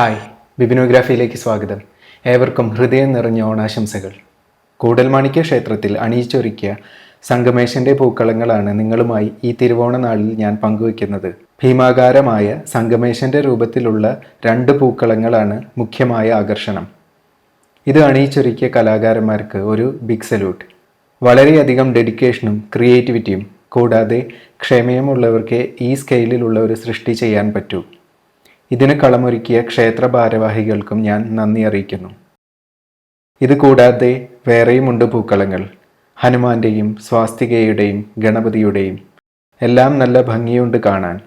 Hi ബിബിനോഗ്രാഫിയിലേക്ക് സ്വാഗതം. ഏവർക്കും ഹൃദയം നിറഞ്ഞ ഓണാശംസകൾ. കൂടൽമാണിക്യ ക്ഷേത്രത്തിൽ അണിയിച്ചൊരുക്കിയ സംഗമേശന്റെ പൂക്കളങ്ങളാണ് നിങ്ങളുമായി ഈ തിരുവോണ നാളിൽ ഞാൻ പങ്കുവയ്ക്കുന്നത്. ഭീമാകാരമായ സംഗമേശന്റെ രൂപത്തിലുള്ള രണ്ട് പൂക്കളങ്ങളാണ് മുഖ്യമായ ആകർഷണം. ഇത് അണിയിച്ചൊരുക്കിയ കലാകാരന്മാർക്ക് ഒരു ബിഗ് സല്യൂട്ട്. വളരെയധികം ഡെഡിക്കേഷനും ക്രിയേറ്റിവിറ്റിയും കൂടാതെ ക്ഷമയമുള്ളവർക്ക് ഈ സ്കെയിലിലുള്ള ഒരു സൃഷ്ടി ചെയ്യാൻ പറ്റൂ. ഇതിന് കളമൊരുക്കിയ ക്ഷേത്ര ഭാരവാഹികൾക്കും ഞാൻ നന്ദി അറിയിക്കുന്നു. ഇത് കൂടാതെ വേറെയുമുണ്ട് പൂക്കളങ്ങൾ. ഹനുമാന്റെയും സ്വാസ്തികയുടെയും ഗണപതിയുടെയും. എല്ലാം നല്ല ഭംഗിയുണ്ട് കാണാൻ.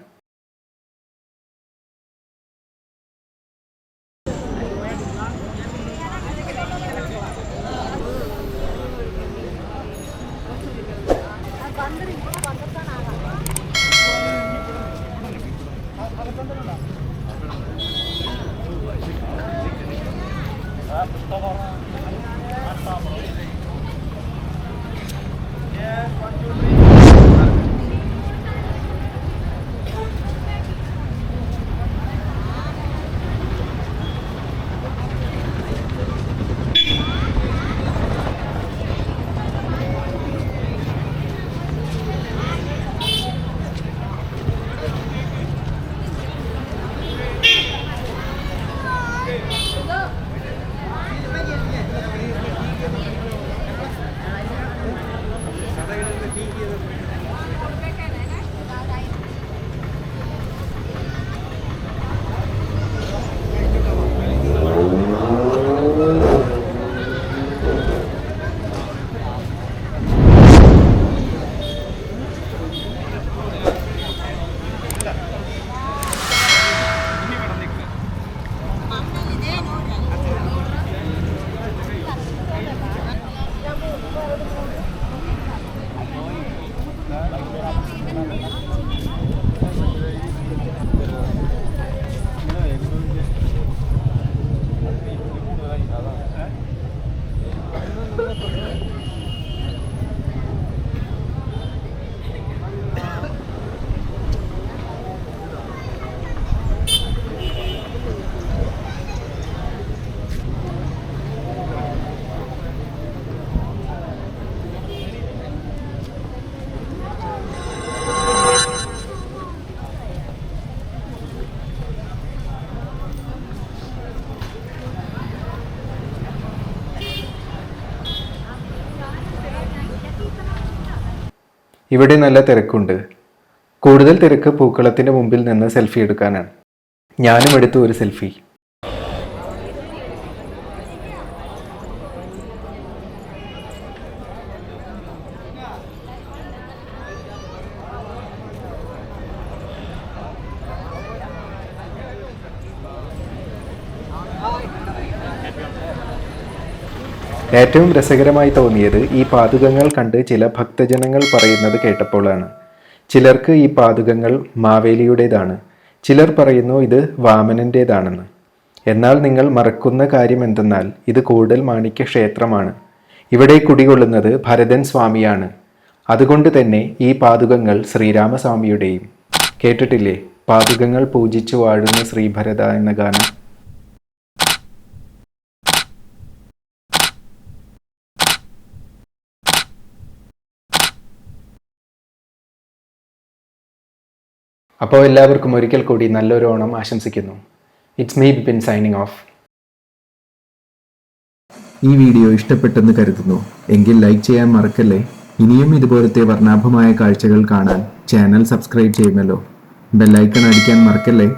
Yeah, কি কি no, no, no. ഇവിടെ നല്ല തിരക്കുണ്ട്. കൂടുതൽ തിരക്ക് പൂക്കളത്തിന്റെ മുമ്പിൽ നിന്ന് സെൽഫി എടുക്കാനാണ്. ഞാനും എടുത്തു ഒരു സെൽഫി. ഏറ്റവും രസകരമായി തോന്നിയത് ഈ പാതുകങ്ങൾ കണ്ട് ചില ഭക്തജനങ്ങൾ പറയുന്നത് കേട്ടപ്പോഴാണ്. ചിലർക്ക് ഈ പാതുകങ്ങൾ മാവേലിയുടേതാണ്. ചിലർ പറയുന്നു ഇത് വാമനന്റേതാണെന്ന് എന്നാൽ നിങ്ങൾ മറക്കുന്ന കാര്യം എന്തെന്നാൽ ഇത് കൂടൽ മാണിക്യ ക്ഷേത്രമാണ് ഇവിടെ കുടികൊള്ളുന്നത് ഭരതൻ സ്വാമിയാണ്. അതുകൊണ്ട് തന്നെ ഈ പാതുകങ്ങൾ ശ്രീരാമസ്വാമിയുടെയും. കേട്ടിട്ടില്ലേ? പാതുകങ്ങൾ പൂജിച്ചു വാഴുന്ന ശ്രീഭരത എന്ന ഗാനം. അപ്പോൾ എല്ലാവർക്കും ഒരിക്കൽ കൂടി നല്ലൊരു ഓണം ആശംസിക്കുന്നു. It's me Bipin signing off ഈ വീഡിയോ ഇഷ്ടപ്പെട്ടെന്ന് കരുതുന്നു. എങ്കിൽ ലൈക്ക് ചെയ്യാൻ മറക്കല്ലേ? ഇനിയും ഇതുപോലത്തെ വർണാഭമായ കാഴ്ചകൾ കാണാൻ ചാനൽ സബ്സ്ക്രൈബ് ചെയ്യുമല്ലോ. ബെല്ലൈക്കൺ അടിക്കാൻ മറക്കല്ലേ?